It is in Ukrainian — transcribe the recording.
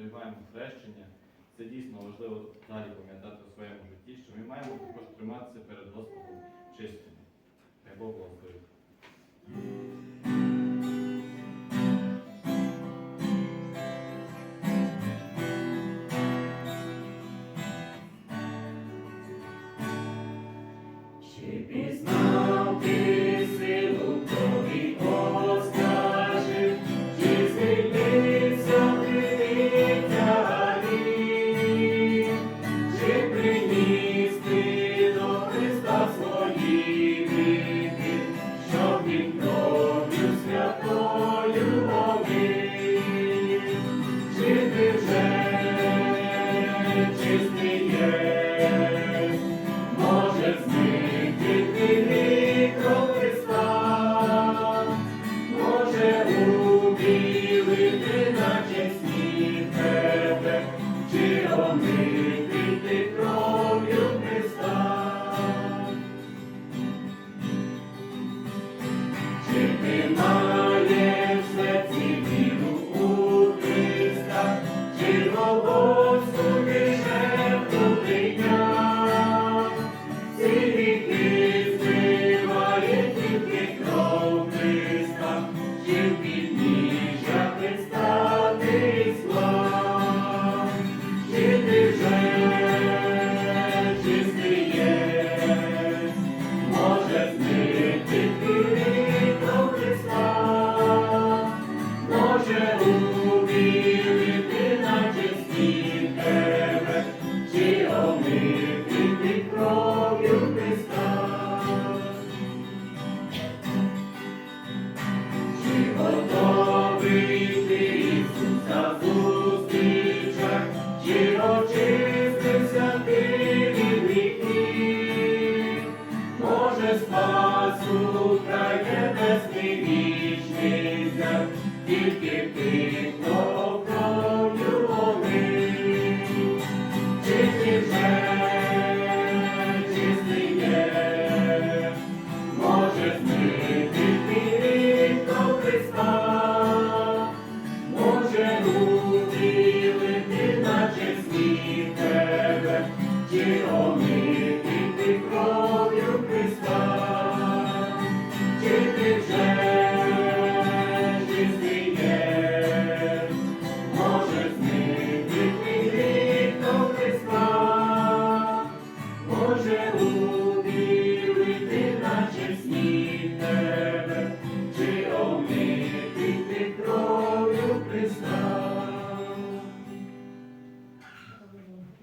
приймаємо хрещення, це дійсно важливо далі пам'ятати у своєму житті, що ми маємо також триматися перед Господом чистими. Хай Бог благословить. Чи пізнав може убілити на чесні тебе, чи омити ти кров'ю тільки ти тобою вони, чи ти вже чистий може знити ти до Христа, може руки наче сніг тебе, чи омі.